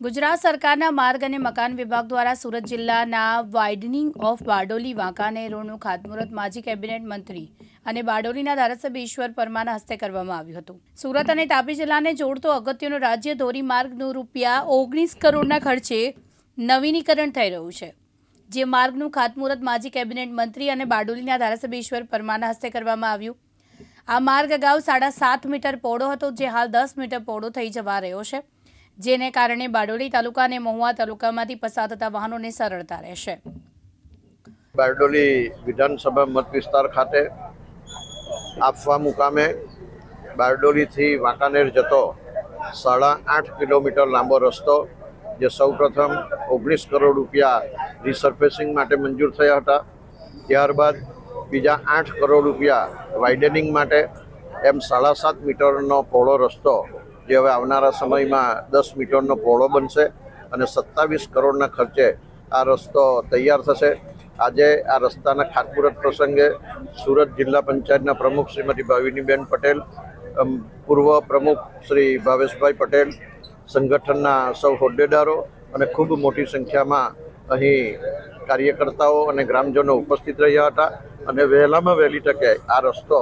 ગુજરાત સરકારના માર્ગ અને મકાન વિભાગ દ્વારા સુરત જિલ્લાના વાઇડનિંગ ઓફ બારડોલી વાંકાને રોડનું ખાતમુહૂર્ત માજી કેબિનેટ મંત્રી અને બારડોલીના ધારાસભ્ય ઈશ્વર પરમાના હસ્તે કરવામાં આવ્યું હતું. સુરત અને તાપી જિલ્લાને જોડતો અગત્યનો રાજ્ય ધોરીમાર્ગનું રૂપિયા ઓગણીસ કરોડના ખર્ચે નવીનીકરણ થઈ રહ્યું છે. જે માર્ગનું ખાતમુહૂર્ત માજી કેબિનેટ મંત્રી અને બારડોલીના ધારાસભ્ય ઈશ્વર પરમાના હસ્તે કરવામાં આવ્યું. આ માર્ગ અગાઉ સાડા સાત મીટર પહોળો હતો, જે હાલ દસ મીટર પહોળો થઈ જવા રહ્યો છે. જેને કારણે બારડોલી તાલુકા અને મહુવા તાલુકામાંથી પસાર થતા વાહનોને સરળતા રહેશે. બારડોલી વિધાનસભા મત વિસ્તાર ખાતે આપવા મુકામે બારડોલીથી વાંકાનેર જતો સાડા આઠ કિલોમીટર લાંબો રસ્તો, જે સૌપ્રથમ ઓગણીસ કરોડ રૂપિયા રિસર્ફેસિંગ માટે મંજૂર થયા હતા. ત્યારબાદ બીજા આઠ કરોડ રૂપિયા વાઇડનિંગ માટે એમ સાડા સાત મીટરનો પહોળો રસ્તો જે હવે આવનારા સમયમાં દસ મીટરનો પહોળો બનશે અને સત્તાવીસ કરોડના ખર્ચે આ રસ્તો તૈયાર થશે. આજે આ રસ્તાના ખાતમુહૂર્ત પ્રસંગે સુરત જિલ્લા પંચાયતના પ્રમુખ શ્રીમતી ભાવિનીબેન પટેલ પૂર્વ પ્રમુખ શ્રી ભાવેશભાઈ પટેલ, સંગઠનના સૌ હોદ્દેદારો અને ખૂબ મોટી સંખ્યામાં અહીં કાર્યકર્તાઓ અને ગ્રામજનો ઉપસ્થિત રહ્યા હતા અને વહેલામાં વહેલી તકે આ રસ્તો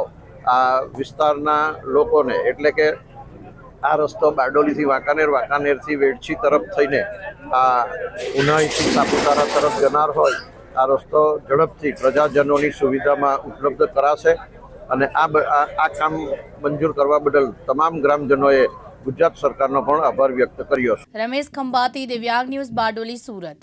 આ વિસ્તારના લોકોને એટલે કે આ રસ્તો બારડોલીથી વાંકાનેર, વાંકાનેરથી વેડછી તરફ થઈને આ ઉનાઈથી સાપુતારા તરફ જનાર હોય, આ રસ્તો ઝડપથી પ્રજાજનોની સુવિધામાં ઉપલબ્ધ કરાશે અને આ આ કામ મંજૂર કરવા બદલ તમામ ગ્રામજનોએ ગુજરાત સરકારનો પણ આભાર વ્યક્ત કર્યો છે. રમેશ ખંભાતી, દિવ્યાંગ ન્યૂઝ, બારડોલી, સુરત.